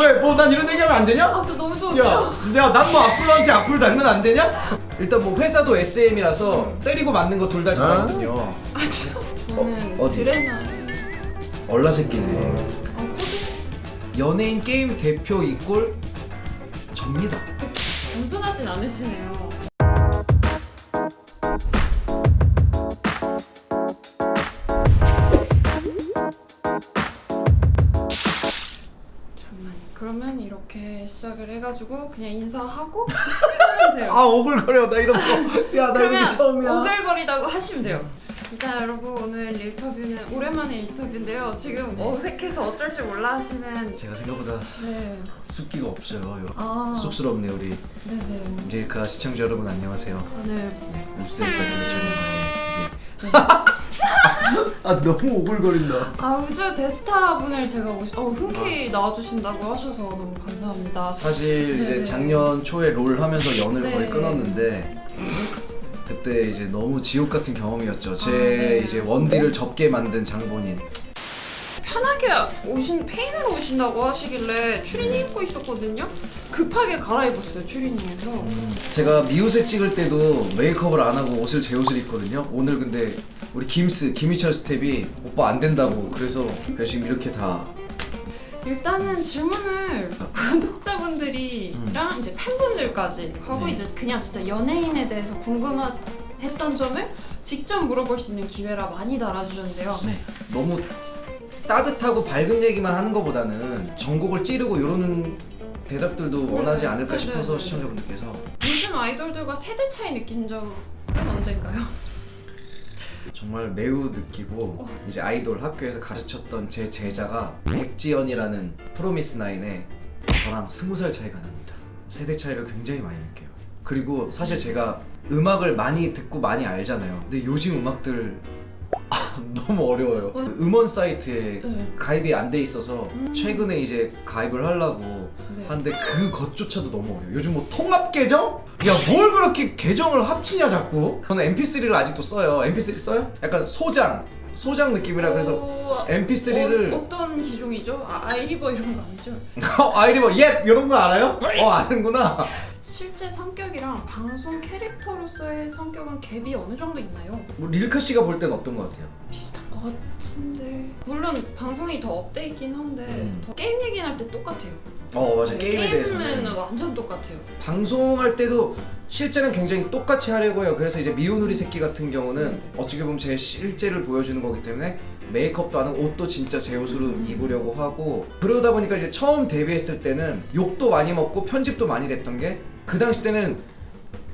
왜? 뭐 난 이런 얘기하면 안 되냐? 아, 저 너무 좋은데요? 야, 야, 난뭐 악플러한테 악플 달면 안 되냐? 일단 뭐 회사도 SM이라서 때리고 맞는 거 둘 다 잘하거든요. 아, 저, 저는 어, 어디? 드레나를 얼라 새끼네. 아, 호주 연예인 게임 대표 이꼴 접니다. 겸손하진 않으시네요. 그러면 이렇게 시작을 해가지고 그냥 인사하고 하면 돼요. 아 오글거려 나 이런 거. 야나 그러면 이게 처음이야. 오글거리다고 하시면 돼요. 일단 여러분 오늘 인터뷰는 오랜만에 인터뷰인데요. 지금 어색해서 어쩔 줄 몰라 하시는 제가 생각보다 네. 숫기가 없어요. 여러분. 아. 쑥스럽네 우리 네네. 릴카 시청자 여러분 안녕하세요. 아, 네. 우스데스 김희철입니다. 아 너무 오글거린다. 아 우주 데스타 분을 제가 오시, 어, 흔쾌히 나와주신다고 하셔서 너무 감사합니다. 사실 이제 네네. 작년 초에 롤 하면서 연을 네. 거의 끊었는데 그때 이제 너무 지옥 같은 경험이었죠. 제 아, 네. 이제 원딜을 접게 만든 장본인. 편하게 오신 페인으로 오신다고 하시길래 추리닝 입고 있었거든요. 급하게 갈아입었어요 추리닝에서. 제가 미우새 찍을 때도 메이크업을 안 하고 옷을 제 옷을 입거든요. 오늘 근데 우리 김스 김희철 스텝이 오빠 안 된다고 그래서 그래서 지금 이렇게 다 일단은 질문을 구독자분들이랑 이제 팬분들까지 하고 네. 이제 그냥 진짜 연예인에 대해서 궁금했던 점을 직접 물어볼 수 있는 기회라 많이 달아주셨는데요. 네. 너무 따뜻하고 밝은 얘기만 하는 것보다는 전곡을 찌르고 이러는 대답들도 원하지 네, 않을까 네, 싶어서 네, 네. 시청자분들께서 요즘 아이돌들과 세대 차이 느낀 적은 언젠가요? 정말 매우 느끼고 이제 아이돌 학교에서 가르쳤던 제 제자가 백지연이라는 프로미스 나인에 저랑 스무 살 차이가 납니다. 세대 차이를 굉장히 많이 느껴요. 그리고 사실 제가 음악을 많이 듣고 많이 알잖아요. 근데 요즘 음악들 아, 너무 어려워요. 맞아. 음원 사이트에 네. 가입이 안 돼 있어서 최근에 이제 가입을 하려고 네. 하는데 그것조차도 너무 어려워요. 요즘 뭐 통합 계정? 야 뭘 그렇게 계정을 합치냐 자꾸? 저는 MP3를 아직도 써요. MP3 써요? 약간 소장, 소장 느낌이라 그래서 어, MP3를 어, 어떤 기종이죠? 아, 아이리버 이런 거 아니죠? 아이리버 예 이런 거 알아요? 어 아는구나. 실제 성격이랑 방송 캐릭터로서의 성격은 갭이 어느 정도 있나요? 뭐 릴카 씨가 볼 땐 어떤 것 같아요? 비슷한 것 같은데 물론 방송이 더 업데이트긴 한데 음. 더 게임 얘기할 때 똑같아요. 어 맞아 네, 게임에 대해서는 완전 똑같아요. 방송할 때도 실제는 굉장히 똑같이 하려고 해요. 그래서 이제 미운 우리 새끼 같은 경우는 네. 어떻게 보면 제 실제를 보여주는 거기 때문에 메이크업도 안 하고 옷도 진짜 제 옷으로 음. 입으려고 하고 그러다 보니까 이제 처음 데뷔했을 때는 욕도 많이 먹고 편집도 많이 됐던 게 그 당시 때는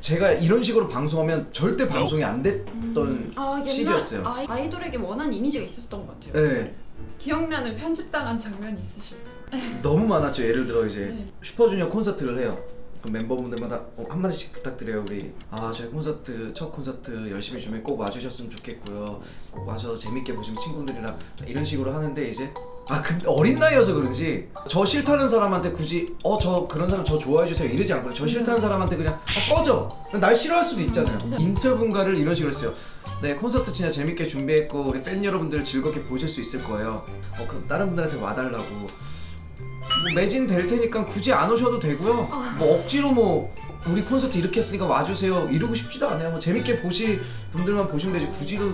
제가 이런 식으로 방송하면 절대 방송이 안 됐던 아 옛날 시기였어요. 아이, 아이돌에게 원한 이미지가 있었던 것 같아요. 네, 기억나는 편집당한 장면이 있으실까요? 너무 많았죠. 예를 들어 이제 네. 슈퍼주니어 콘서트를 해요. 그럼 멤버분들마다 어, 한 마디씩 부탁드려요. 우리 아 저희 콘서트 첫 콘서트 열심히 준비 꼭 와주셨으면 좋겠고요. 꼭 와서 재밌게 보시면 친구들이랑 이런 식으로 하는데 이제 아 근데 어린 나이여서 그런지 저 싫다는 사람한테 굳이 어 저 그런 사람 저 좋아해 주세요 이러지 않고 저 싫다는 사람한테 그냥 아, 꺼져. 날 싫어할 수도 있잖아요. 인터뷰인가를 이런 식으로 했어요. 네 콘서트 진짜 재밌게 준비했고 우리 팬 여러분들 즐겁게 보실 수 있을 거예요. 어 그럼 다른 분들한테 와달라고. 뭐 매진 될 테니까 굳이 안 오셔도 되고요. 뭐 억지로 뭐 우리 콘서트 이렇게 했으니까 와주세요. 이러고 싶지도 않아요. 뭐 재밌게 보실 분들만 보시면 되지. 굳이로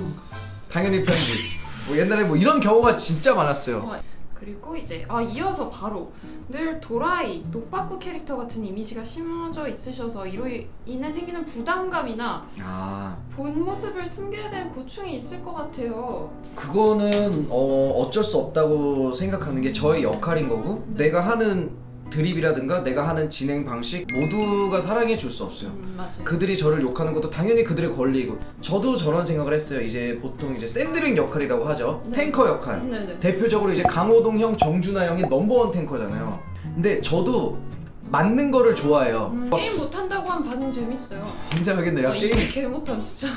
당연히 편집. 뭐 옛날에 뭐 이런 경우가 진짜 많았어요. 어, 그리고 이제 아 이어서 바로 늘 도라이, 노빠꾸 캐릭터 같은 이미지가 심어져 있으셔서 이로 인해 생기는 부담감이나 아 본 모습을 숨겨야 되는 고충이 있을 것 같아요. 그거는 어 어쩔 수 없다고 생각하는 게 저의 역할인 거고 내가 하는 드립이라든가 내가 하는 진행 방식 모두가 사랑해 줄 수 없어요. 음, 맞아요. 그들이 저를 욕하는 것도 당연히 그들의 권리이고 저도 저런 생각을 했어요. 이제 보통 이제 샌드백 역할이라고 하죠. 네. 탱커 역할. 네 네. 대표적으로 이제 강호동 형, 정준하 형이 넘버원 탱커잖아요. 근데 저도 맞는 거를 좋아해요. 음, 막 게임 못한다고 하면 반응 재밌어요. 굉장하겠네. 야 아, 이제 게임. 개 못함 진짜.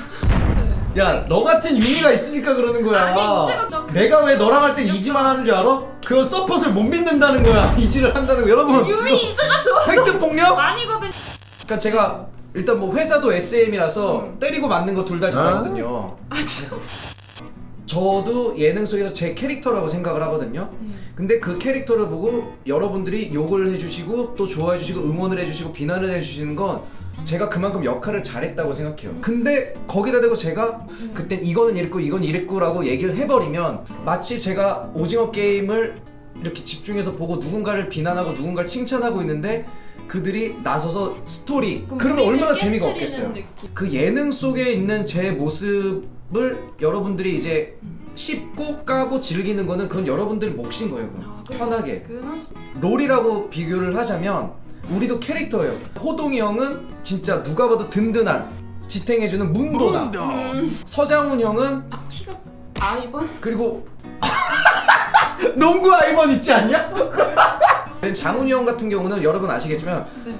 네. 야너 같은 유미가 있으니까 그러는 거야. 아니, 좀- 내가 왜 너랑 할 때 이지만 하는 줄 알아? 그건 서폿을 못 믿는다는 거야. 이지를 한다는 거. 여러분. 유미 이제가 좋아. 팩트 폭력? 아니거든. 그러니까 제가 일단 뭐 회사도 SM이라서 음. 때리고 맞는 거 둘 다 잘하거든요. 아 진짜. 저도 예능 속에서 제 캐릭터라고 생각을 하거든요. 근데 그 캐릭터를 보고 여러분들이 욕을 해주시고 또 좋아해주시고 응원을 해주시고 비난을 해주시는 건 제가 그만큼 역할을 잘했다고 생각해요. 근데 거기다 대고 제가 그땐 이거는 이랬고 이건 이랬고라고 얘기를 해버리면 마치 제가 오징어 게임을 이렇게 집중해서 보고 누군가를 비난하고 누군가를 칭찬하고 있는데 그들이 나서서 스토리 그러면 얼마나 재미가 없겠어요. 그 예능 속에 있는 제 모습을 여러분들이 이제 씹고 까고 즐기는 거는 그건 여러분들 몫인 거예요. 그건. 아, 그래. 편하게 롤이라고 비교를 하자면 우리도 캐릭터예요. 호동이 형은 진짜 누가 봐도 든든한 지탱해주는 문도다. 서장훈 형은 아 키가 아 이번 그리고 농구 아이번 있지 않냐? 장훈이 형 같은 경우는 여러분 아시겠지만 네.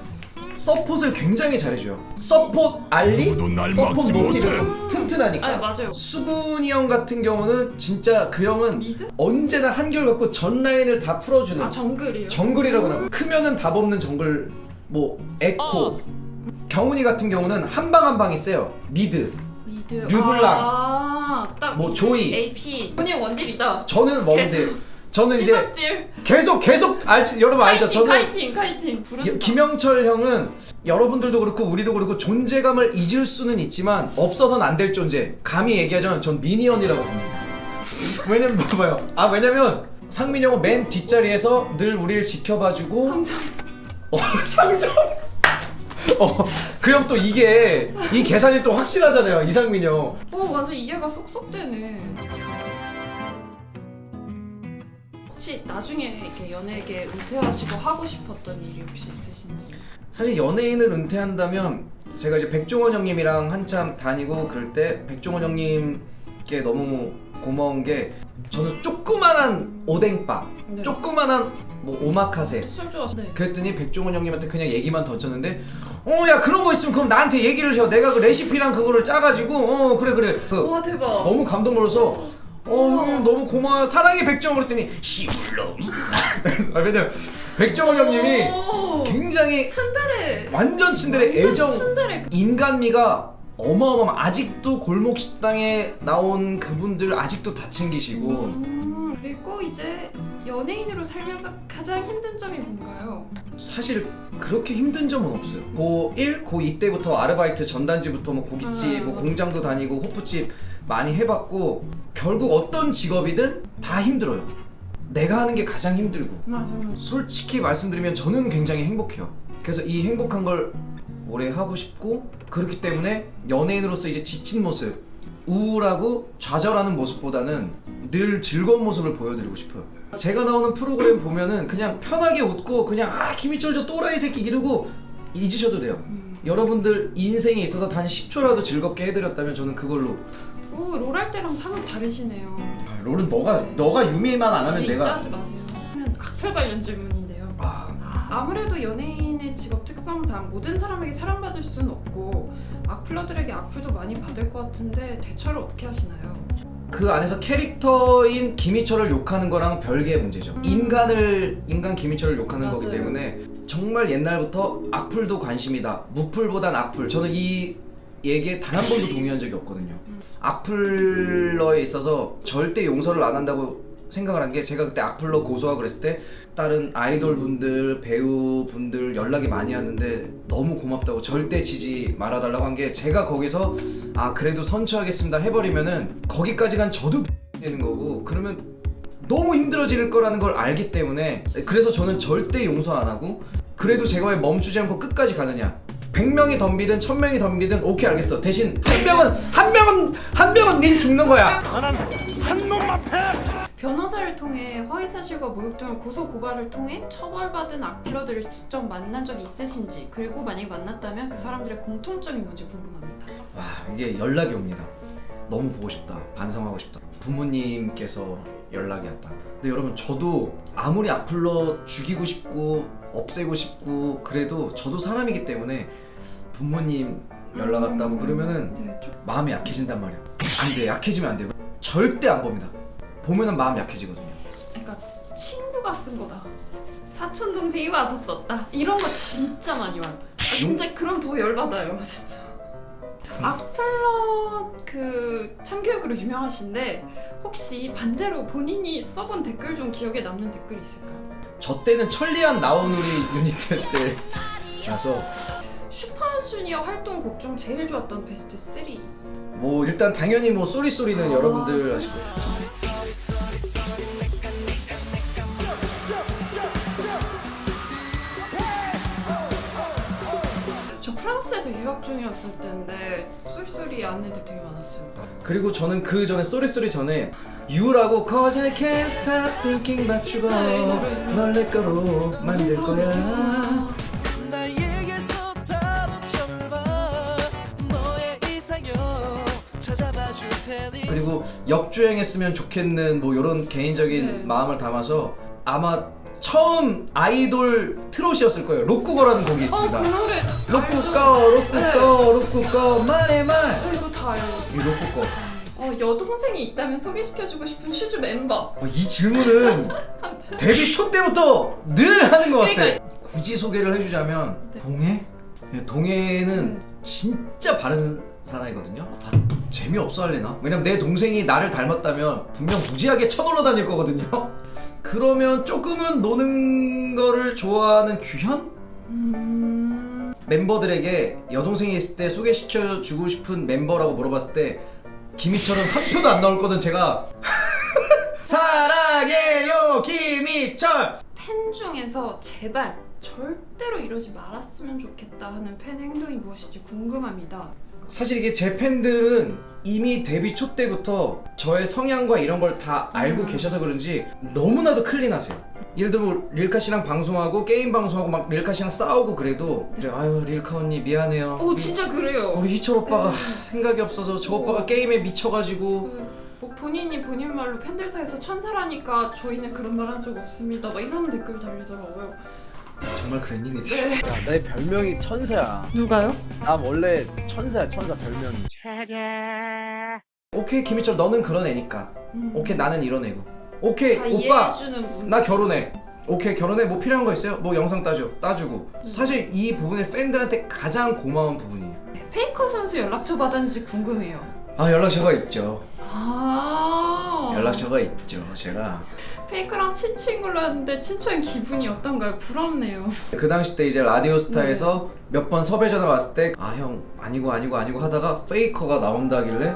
서폿을 굉장히 잘해줘요. 서폿 알리, 아무도 날 서폿 막지 모티 못해. 튼튼하니까. 아 맞아요. 수근이 형 같은 경우는 진짜 그 형은 미드? 언제나 한결 같고 전 라인을 다 풀어주는 아 정글이요. 정글이라고 나고 크면은 답 없는 정글 뭐 에코 어. 경훈이 같은 경우는 한 방 한 방이 세요 미드 미드. 르블랑. 아 딱 뭐 조이. AP. 그냥 원딜이다. 저는 뭔데 계속. 저는 이제 지석질. 계속 계속 알지 여러분 알죠 카이팅 저는 카이팅 카이팅. 부른다. 이- 김영철 형은 여러분들도 그렇고 우리도 그렇고 존재감을 잊을 수는 있지만 없어서는 안 될 존재 감히 얘기하자면 전 미니언이라고 봅니다 왜냐면 봐봐요 아 왜냐면 상민이 형은 맨 뒷자리에서 늘 우리를 지켜봐주고 상점. 어, 상점. 어, 그 형 또 이게 이 계산이 또 확실하잖아요. 이상민 형. 어 완전 이해가 쏙쏙 되네. 혹시 나중에 이렇게 연예계 은퇴하시고 하고 싶었던 일이 혹시 있으신지? 사실 연예인을 은퇴한다면 제가 이제 백종원 형님이랑 한참 다니고 그럴 때 백종원 형님께 너무 고마운 게 저는 조그만한 오뎅바, 네. 조그만한 뭐 오마카세 술 좋아서. 네. 그랬더니 백종원 형님한테 그냥 얘기만 던졌는데 어 야 그런 거 있으면 그럼 나한테 얘기를 해 내가 그 레시피랑 그거를 짜가지고 어 그래 그래 그 와 대박. 너무 감동 먹어서 어 형님 너무 고마워요 사랑해 백종원 그랬더니 씨불놈 아 왜냐면 백종원 형님이 오, 굉장히 츤데레. 완전 친들의 완전 애정 츤데레. 인간미가 어마어마한 아직도 골목 식당에 나온 그분들 아직도 다 챙기시고 음, 그리고 이제 연예인으로 살면서 가장 힘든 점이 뭔가요? 사실 그렇게 힘든 점은 없어요 고1, 고2 때부터 아르바이트 전단지부터 뭐 고깃집 음. 뭐 공장도 다니고 호프집 많이 해봤고 결국 어떤 직업이든 다 힘들어요 내가 하는 게 가장 힘들고 맞아. 솔직히 말씀드리면 저는 굉장히 행복해요. 그래서 이 행복한 걸 오래 하고 싶고 그렇기 때문에 연예인으로서 이제 지친 모습, 우울하고 좌절하는 모습보다는 늘 즐거운 모습을 보여드리고 싶어요. 제가 나오는 프로그램 보면은 그냥 편하게 웃고 그냥 아 김희철 저 또라이 새끼 이러고 잊으셔도 돼요. 여러분들 인생에 있어서 단 10초라도 즐겁게 해드렸다면 저는 그걸로 오, 롤 할 때랑 상황 다르시네요. 아, 롤은 너가 너가 유미만 안 하면 내가 인지하지 마세요. 그러면 악플 관련 질문인데요. 아 아무래도 연예인의 직업 특성상 모든 사람에게 사랑받을 수는 없고 악플러들에게 악플도 많이 받을 것 같은데 대처를 어떻게 하시나요? 그 안에서 캐릭터인 김희철을 욕하는 거랑 별개의 문제죠. 인간을 인간 김희철을 욕하는 거기 음. 맞아요. 때문에 정말 옛날부터 악플도 관심이다. 무플보단 악플. 저는 이 얘기에 단 한 번도 동의한 적이 없거든요. 악플러에 있어서 절대 용서를 안 한다고 생각을 한 게 제가 그때 악플러 고소하고 그랬을 때 다른 아이돌 분들, 배우 분들 연락이 많이 왔는데 너무 고맙다고 절대 지지 말아달라고 한 게 제가 거기서 아 그래도 선처하겠습니다 해버리면은 거기까지 간 저도 되는 거고 그러면 너무 힘들어질 거라는 걸 알기 때문에 그래서 저는 절대 용서 안 하고 그래도 제가 왜 멈추지 않고 끝까지 가느냐 100명이 덤비든 1000명이 덤비든 오케이 알겠어 대신 한 명은 한 명은 한 명은 닌 죽는 거야 한 놈만 패! 변호사를 통해 허위사실과 모욕 등을 고소 고발을 통해 처벌받은 악플러들을 직접 만난 적이 있으신지 그리고 만약에 만났다면 그 사람들의 공통점이 뭔지 궁금합니다. 와 이게 연락이 옵니다. 너무 보고 싶다. 반성하고 싶다. 부모님께서 연락이 왔다. 근데 여러분 저도 아무리 악플러 죽이고 싶고 없애고 싶고 그래도 저도 사람이기 때문에 부모님 연락 왔다 뭐 그러면은 네, 좀 마음이 약해진단 말이에요. 안 돼, 약해지면 안 돼요. 절대 안 봅니다. 보면은 마음 약해지거든요. 그러니까 친구가 쓴 거다. 사촌 동생이 와서 썼다. 이런 거 진짜 많이 와요. 아, 진짜 그럼 더 열받아요, 진짜. 악플러 그 참교육으로 유명하신데 혹시 반대로 본인이 써본 댓글 중 기억에 남는 댓글이 있을까요? 저 때는 천리안 나온 우리 유니트 때라서 슈퍼주니어 활동곡 중 제일 좋았던 베스트 3 뭐 일단 당연히 뭐 쏘리 쏘리는 아, 여러분들 아실 거예요. 프랑스에서 유학 중이었을 때인데 쏠쏠이 아는 애들 되게 많았어요. 그리고 저는 그 전에 쏘리 쏘리 전에 유라고 Cause I can't stop thinking about you 네, 널내 거로 만들 거야. 나에게서 다뤄져봐. 너의 이상형 찾아봐 줄 테니. 그리고 역주행했으면 좋겠는 뭐 이런 개인적인 네. 마음을 담아서 아마 처음 아이돌 트롯이었을 거예요 로쿠거라는 곡이 있습니다 어 그 노래 로쿠꺼 로쿠꺼 로쿠꺼 말해 말 어, 이거 다 알죠 이 로쿠꺼 어, 여동생이 있다면 소개시켜주고 싶은 슈즈 멤버 어, 이 질문은 데뷔 초 때부터 늘 하는 것 같아. 그러니까- 굳이 소개를 해주자면 네. 동해? 예, 동해는 음. 진짜 바른 사나이거든요. 아, 재미없어 할래나? 왜냐면 내 동생이 나를 닮았다면 분명 무지하게 쳐놀러 다닐 거거든요. 그러면 조금은 노는 거를 좋아하는 규현? 음... 멤버들에게 여동생이 있을 때 소개시켜 주고 싶은 멤버라고 물어봤을 때 김희철은 한 표도 안 나올 거든 제가. 사랑해요 김희철! 팬 중에서 제발 절대로 이러지 말았으면 좋겠다 하는 팬 행동이 무엇인지 궁금합니다. 사실 이게 제 팬들은 이미 데뷔 초 때부터 저의 성향과 이런 걸 다 알고 음. 계셔서 그런지 너무나도 클린하세요. 예를 들면 릴카 씨랑 방송하고 게임 방송하고 막 릴카 씨랑 싸우고 그래도 이제 아유 릴카 언니 미안해요. 오 우리- 진짜 그래요 우리 희철 오빠가 음. 생각이 없어서 저 오빠가 어. 게임에 미쳐가지고 그, 뭐 본인이 본인 말로 팬들 사이에서 천사라니까 저희는 그런 말 한 적 없습니다 막 이런 댓글 달리더라고요 정말 그랬니? 네 야, 내 별명이 천사야. 누가요? 나 원래 천사야, 천사 별명이. 오케이 김희철 너는 그런 애니까. 음. 오케이 나는 이런 애고. 오케이 다 오빠 이해해주는 분 나 결혼해. 오케이 결혼해 뭐 필요한 거 있어요? 뭐 영상 따줘 따주고 사실 이 부분이 팬들한테 가장 고마운 부분이에요. 네, 페이커 선수 연락처 받았는지 궁금해요 아 연락처가 있죠. 아 연락처가 있죠. 제가 페이커랑 친친구로 하는데 친추한 기분이 어떤가요? 부럽네요 그 당시 때 이제 라디오스타에서 몇 번 섭외 전화 왔을 때 아 형 아니고 아니고 아니고 하다가 페이커가 나온다길래 네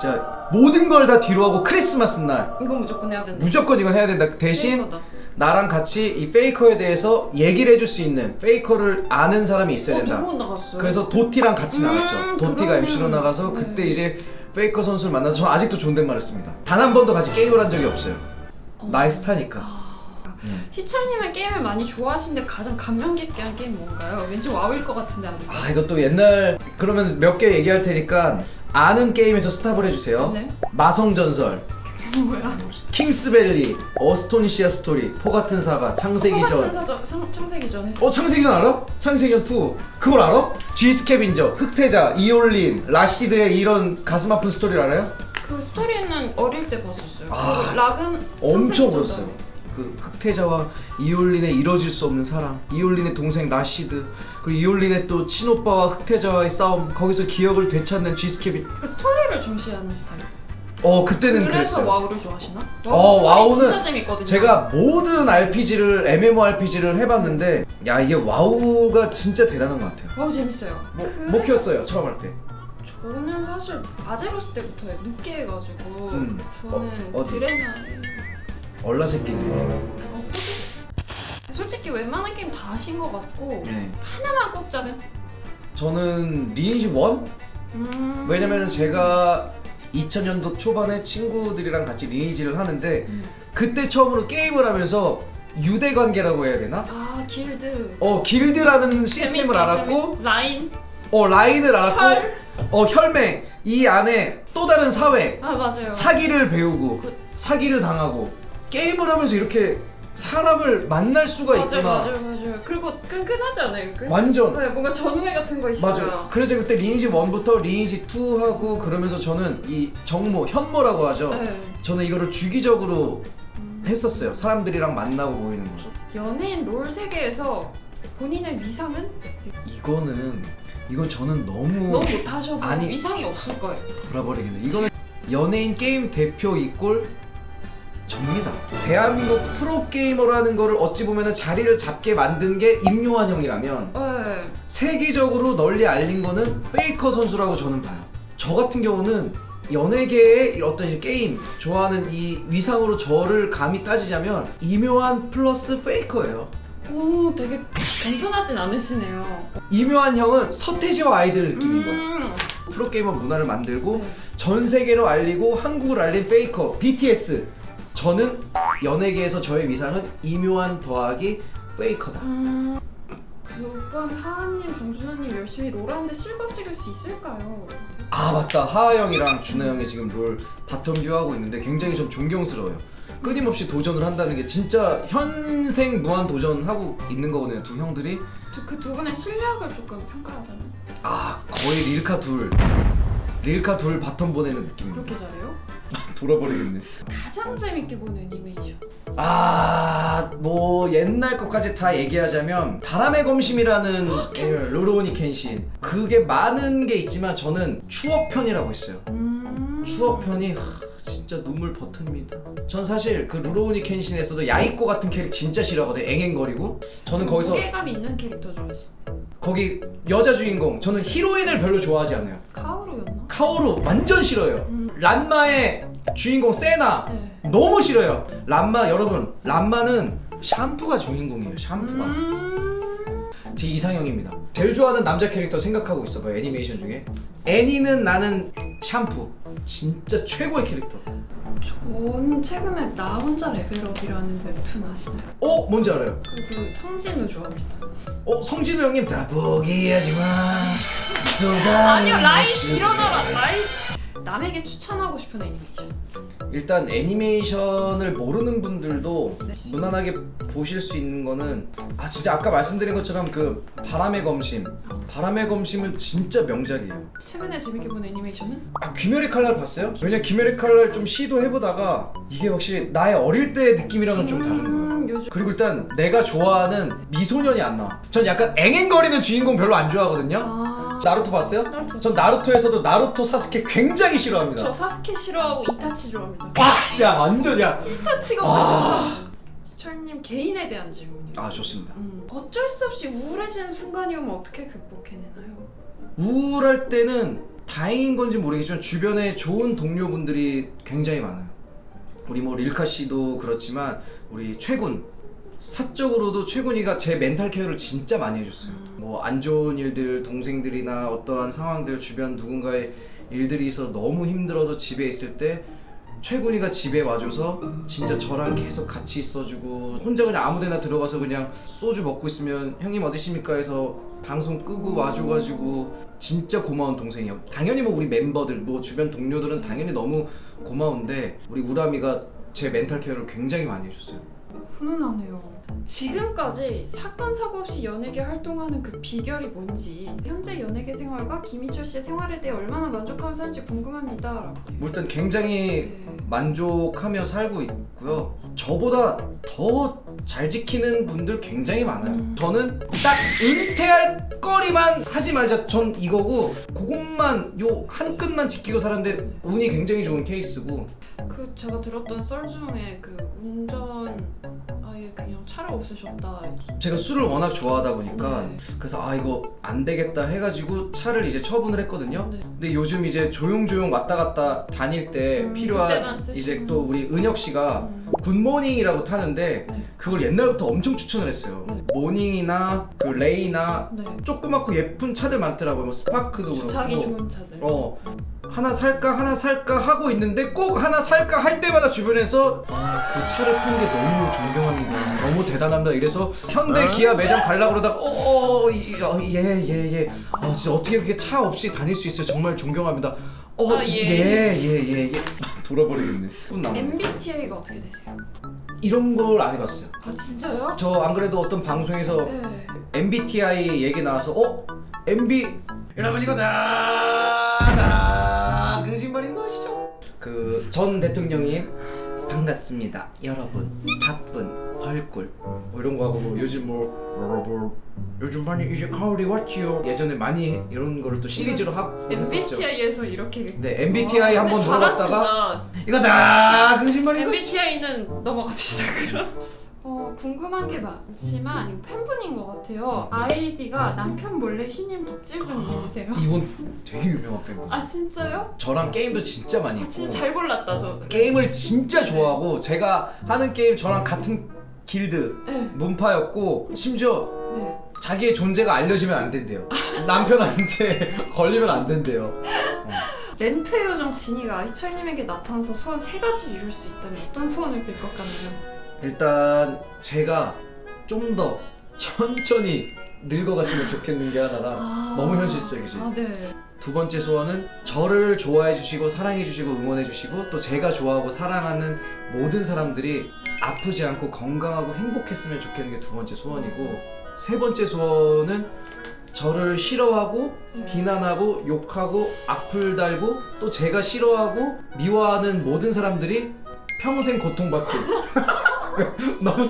진짜 모든 걸 다 뒤로 하고 크리스마스 날 이거 무조건 해야 된다 무조건 이건 해야 된다. 대신 페이커다. 나랑 같이 이 페이커에 대해서 얘기를 해줄 수 있는 페이커를 아는 사람이 있어야 어, 된다. 누구 나갔어요? 그래서 도티랑 같이 음, 나갔죠. 도티가 그러면- MC로 나가서 네. 그때 이제 페이커 선수를 만나서 저 아직도 존댓말 했습니다. 단 한 번도 같이 게임을 한 적이 없어요. 어. 나의 스타니까. 희철님은 게임을 많이 좋아하시는데 가장 감명 깊게 한 게임 뭔가요? 왠지 와우일 것 같은데 아닌가? 아 이것도 옛날 그러면 몇 개 얘기할 테니까 아는 게임에서 스탑을 해주세요. 네. 마성전설, 뭐야? 킹스밸리, 어스토니시아 스토리, 포 같은 사가, 창세기전. 상- 창세기전 했어. 어 창세기전 알아? 창세기전 2 그걸 알아? G 스캐빈저, 흑태자, 이올린, 라시드의 이런 가슴 아픈 스토리를 알아요? 그 스토리는 어릴 때 봤었어요. 아, 그리고 락은 엄청 창세기전 울었어요. 그 흑태자와 이올린의 이뤄질 수 없는 사랑, 이올린의 동생 라시드, 그리고 이올린의 또 친오빠와 흑태자와의 싸움, 거기서 기억을 되찾는 G 스캐빈. 그 스토리를 중시하는 스타일. 어 그때는 그래서 그랬어요. 와우를 좋아하시나? 어, 와우는 진짜 재밌거든요. 제가 모든 RPG를 MMORPG를 해봤는데 야 이게 와우가 진짜 대단한 것 같아요. 와우 재밌어요. 뭐, 그래서 못 키웠어요 처음 할 때. 저는 사실 아제로스 때부터 늦게 해가지고 음. 저는 어, 어디? 드레나 얼라 새끼네. 어, 솔직히 웬만한 게임 다 하신 것 같고 네. 하나만 꼽자면 저는 리니지 1? 음... 왜냐면 제가 2000년도 초반에 친구들이랑 같이 리니지를 하는데 음. 그때 처음으로 게임을 하면서 유대 관계라고 해야 되나? 아 길드 어 길드라는 시스템을 재밌어, 알았고 재밌어. 라인 어 라인을 알았고 혈. 어 혈맹 이 안에 또 다른 사회 아 맞아요 사기를 배우고 그- 사기를 당하고 게임을 하면서 이렇게 사람을 만날 수가 맞아요 있구나 맞아요 맞아요 그리고 끈끈하지 않아요? 끈? 완전 네, 뭔가 전우회 같은 거 있어요 맞아. 그래서 그때 리니지 1부터 리니지 2 하고 그러면서 저는 이 정모, 현모라고 하죠. 네. 저는 이거를 주기적으로 했었어요. 사람들이랑 만나고 모이는 거. 연예인 롤 세계에서 본인의 위상은 이거는 이건 저는 너무, 너무 못하셔서 아니. 위상이 없을 거예요 돌아버리겠네. 이거는 연예인 게임 대표 이꼴 접니다. 대한민국 프로 게이머라는 거를 어찌 보면 자리를 잡게 만든 게 임요한 형이라면 네. 세계적으로 널리 알린 거는 페이커 선수라고 저는 봐요. 저 같은 경우는 연예계의 어떤 이 게임 좋아하는 이 위상으로 저를 감히 따지자면 이묘한 플러스 페이커예요. 오 되게 겸손하진 않으시네요. 이묘한 형은 서태지와 아이들 느낌인 거예요. 음. 프로게이머 문화를 만들고 네. 전 세계로 알리고 한국을 알린 페이커 BTS 저는 연예계에서 저의 위상은 이묘한 더하기 페이커다 음. 이번 하하님, 정준하님 열심히 롤하는데 실버 찍을 수 있을까요? 아 맞다 하하 형이랑 준하 형이 지금 롤 바텀 듀하고 있는데 굉장히 좀 존경스러워요 끊임없이 도전을 한다는 게 진짜 현생 무한 도전 하고 있는 거거든요 두 형들이 그 두 분의 실력을 조금 평가하자면 아 거의 릴카 둘 릴카 둘 바텀 보내는 느낌입니다 그렇게 잘해요? 돌아버리겠네 가장 재밌게 본 애니메이션. 아, 뭐 옛날 것까지 다 얘기하자면 바람의 검심이라는 루로우니 켄신 그게 많은 게 있지만 저는 추억편이라고 있어요. 음. 추억편이 하, 진짜 눈물 버튼입니다. 전 사실 그 루로우니 켄신에서도 야이코 같은 캐릭 진짜 싫어하거든요. 앵앵거리고 저는 거기서 무게감 있는 캐릭터 좋아하시. 거기 여자 주인공 저는 히로인을 별로 좋아하지 않아요. 카오루였나? 카오루 완전 싫어요. 란마의 주인공 세나 네. 너무 싫어요. 란마 여러분, 란마는 샴푸가 주인공이에요. 샴푸가. 음. 제 이상형입니다. 제일 좋아하는 남자 캐릭터 생각하고 있어봐요. 애니메이션 중에. 애니는 나는 샴푸. 진짜 최고의 캐릭터. 전 최근에 나 혼자 레벨업이라는 웹툰 아시나요? 어, 뭔지 알아요? 그 성진우 좋아합니다. 어, 성진우 형님 다 포기하지 마. 또 다른 아니요 라이 모습. 일어나라 라이. 남에게 추천하고 싶은 애니메이션. 일단 애니메이션을 모르는 분들도 네. 무난하게 보실 수 있는 거는 아 진짜 아까 말씀드린 것처럼 그 바람의 검심 바람의 검심은 진짜 명작이에요 최근에 재밌게 본 애니메이션은? 아 귀멸의 칼날 봤어요? 왜냐 귀멸의 칼날 좀 시도해보다가 이게 확실히 나의 어릴 때의 느낌이랑은 좀 다른 거예요 음, 요즘 그리고 일단 내가 좋아하는 미소년이 안 나와 전 약간 앵앵거리는 주인공 별로 안 좋아하거든요 아. 나루토 봤어요? 나루토. 전 나루토에서도 나루토 사스케 굉장히 싫어합니다 저 사스케 싫어하고 이타치 좋아합니다. 와 진짜 완전이야 이타치가 아. 지철님 개인에 대한 질문이요. 아 좋습니다 음, 어쩔 수 없이 우울해지는 순간이 오면 어떻게 극복해내나요? 우울할 때는 다행인 건지 모르겠지만 주변에 좋은 동료분들이 굉장히 많아요. 우리 뭐 릴카 씨도 그렇지만 우리 최군 사적으로도 최군이가 제 멘탈 케어를 진짜 많이 해줬어요. 뭐 안 좋은 일들 동생들이나 어떠한 상황들 주변 누군가의 일들이 있어 너무 힘들어서 집에 있을 때 최군이가 집에 와줘서 진짜 저랑 계속 같이 있어주고 혼자 그냥 아무데나 들어가서 그냥 소주 먹고 있으면 형님 어디십니까 해서 방송 끄고 와줘가지고 진짜 고마운 동생이요. 당연히 뭐 우리 멤버들 뭐 주변 동료들은 당연히 너무 고마운데 우리 우람이가 제 멘탈 케어를 굉장히 많이 해줬어요. 훈훈하네요. 지금까지 사건 사고 없이 연예계 활동하는 그 비결이 뭔지 현재 연예계 생활과 김희철 씨의 생활에 대해 얼마나 만족하며 사는지 궁금합니다. 뭐 일단 굉장히 네. 만족하며 살고 있고요. 저보다 더 잘 지키는 분들 굉장히 많아요. 음. 저는 딱 은퇴할 거리만 하지 말자. 전 이거고 그것만 요 한 끈만 지키고 살았는데 운이 굉장히 좋은 케이스고 그 제가 들었던 썰 중에 그 운전 아예 그냥 차를 없애셨다. 제가 술을 워낙 좋아하다 보니까 네. 그래서 아 이거 안 되겠다 해가지고 차를 이제 처분을 했거든요. 네. 근데 요즘 이제 조용조용 왔다 갔다 다닐 때 음, 필요한 그때만 쓰시는. 이제 또 우리 은혁 씨가 음. 굿모닝이라고 타는데 네. 그걸 옛날부터 엄청 추천을 했어요. 네. 모닝이나 그 레이나 네. 조그맣고 예쁜 차들 많더라고요. 뭐 스파크도 주차기 그렇고. 좋은 차들. 어 하나 살까 하나 살까 하고 있는데 꼭 하나 살까 할 때마다 주변에서 아, 그 차를 판 게 너무 존경합니다. 너무 대단합니다. 이래서 현대 기아 매장 가려고 그러다가 어, 어예예 예. 아 진짜 어떻게 그렇게 차 없이 다닐 수 있어요. 정말 존경합니다. 어 아, 예. 예예 예 예. 돌아버리겠네. 분 남아. MBTI가 어떻게 되세요? 이런 걸 안 해봤어요. 아 진짜요? 저 안 그래도 어떤 방송에서 네. MBTI 얘기 나와서 어? MB 여러분 이거 다다 거짓말인 거 아시죠? 그 전 대통령님 반갑습니다. 여러분 바쁜 활꿀 뭐 이런 거 하고 뭐 요즘 뭐 여러분 요즘 많이 이제 가을이 왔지요. 예전에 많이 이런 거를 또 시리즈로 하고 했었죠 MBTI에서 이렇게 네 MBTI 와, 한번 물어봤다가. 이거 다! 거짓말인 것이 MBTI는 넘어갑시다 그럼. 어 궁금한 게 많지만 이거 팬분인 것 같아요. 아이디가 남편 몰래 휘님 덕질종님이세요. 이분 되게 유명한 팬분 아 진짜요? 저랑 게임도 진짜 많이 아, 했고 진짜 잘 골랐다 저. 게임을 진짜 좋아하고 제가 하는 게임 저랑 같은 길드 네. 문파였고 심지어 네. 자기의 존재가 알려지면 안 된대요 남편한테 걸리면 안 된대요 램프 요정 진이가 아이철님에게 나타나서 소원 세 가지 이룰 수 있다면 어떤 소원을 빌 것 같나요? 일단 제가 좀 더 천천히 늙어갔으면 좋겠는 게 하나랑 너무 현실적이지 아 네. 두 번째 소원은 저를 좋아해 주시고 사랑해 주시고 응원해 주시고 또 제가 좋아하고 사랑하는 모든 사람들이 아프지 않고 건강하고 행복했으면 좋겠는 게 두 번째 소원이고 세 번째 소원은 저를 싫어하고 네. 비난하고 욕하고 악플 달고 또 제가 싫어하고 미워하는 모든 사람들이 평생 고통받고 너무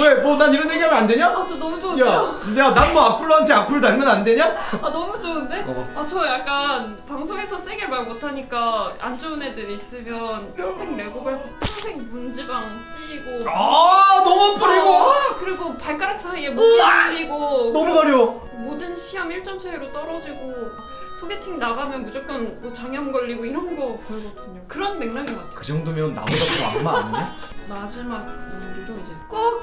왜 뭐 난 이런 얘기하면 안 되냐? 아 저 너무 좋은데요? 야야난 뭐 악플러한테 악플 달면 안 되냐? 아 너무 좋은데? 어. 아 저 약간 방송에서 세게 말 못하니까 안 좋은 애들 있으면 평생 레고 밟고 평생 문지방 찌고 아 너무 뿌리고 아, 그리고 발가락 사이에 물 흘리고 너무 가려. 모든 시험 1점 차이로 떨어지고 소개팅 나가면 무조건 뭐 장염 걸리고 이런 거 걸거든요 그런 맥락인 것 같아요 그 정도면 나보다 더 악마 아니냐? 마지막 우리로 이제 꼭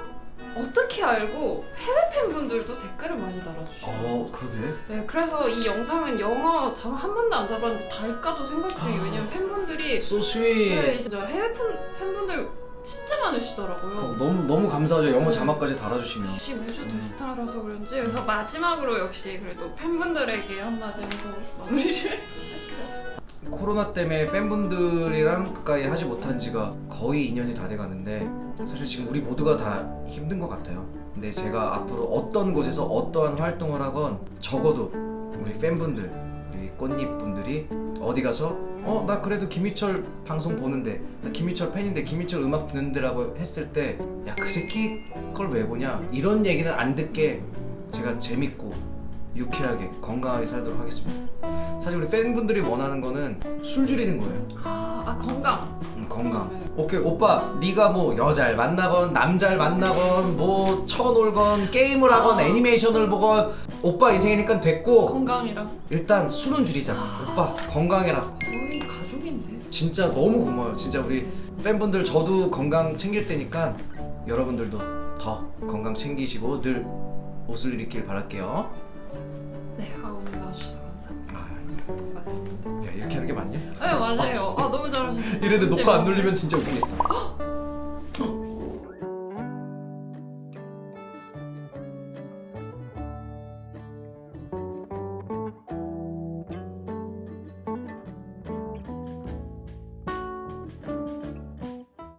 어떻게 알고 해외 팬분들도 댓글을 많이 달아주시고 어 그러게. 네, 그래서 이 영상은 영어 참한 번도 안 달았는데 달까도 생각 중이에요. 왜냐면 팬분들이 So 네, sweet. 진짜 해외 팬, 팬분들 진짜 많으시더라고요. 그, 너무 너무 감사하죠. 영어 자막까지 달아주시면. 역시 우주 대스타라서 그런지 그래서 마지막으로 역시 그래도 팬분들에게 한마디 해서 마무리를 코로나 때문에 팬분들이랑 가까이 하지 못한 지가 거의 2년이 다 돼가는데 사실 지금 우리 모두가 다 힘든 것 같아요. 근데 제가 앞으로 어떤 곳에서 어떠한 활동을 하건 적어도 우리 팬분들, 우리 꽃잎분들이 어디 가서 어 나 그래도 김희철 방송 보는데 나 김희철 팬인데 김희철 음악 듣는데라고 했을 때 야 그 새끼 걸 왜 보냐 이런 얘기는 안 듣게 제가 재밌고 유쾌하게 건강하게 살도록 하겠습니다. 사실 우리 팬분들이 원하는 거는 술 줄이는 거예요. 아, 아 건강 음, 건강. 네. 오케이 오빠 네가 뭐 여자를 만나건 남자를 만나건 뭐 쳐놀건 게임을 하건 아. 애니메이션을 보건 오빠 인생이니까 됐고 건강이랑 일단 술은 줄이자. 오빠 건강해라. 진짜 너무 고마워요. 진짜 우리 팬분들 저도 건강 챙길 테니까 여러분들도 더 건강 챙기시고 늘 웃을 일 있길 바랄게요. 네, 아 오늘 나와주셔서 감사합니다. 아, 맞습니다. 야 이렇게 하는 게 맞냐? 네 맞아요. 아 너무 잘하셨어요. 이래도 녹화 안? 눌리면 진짜 웃기겠다.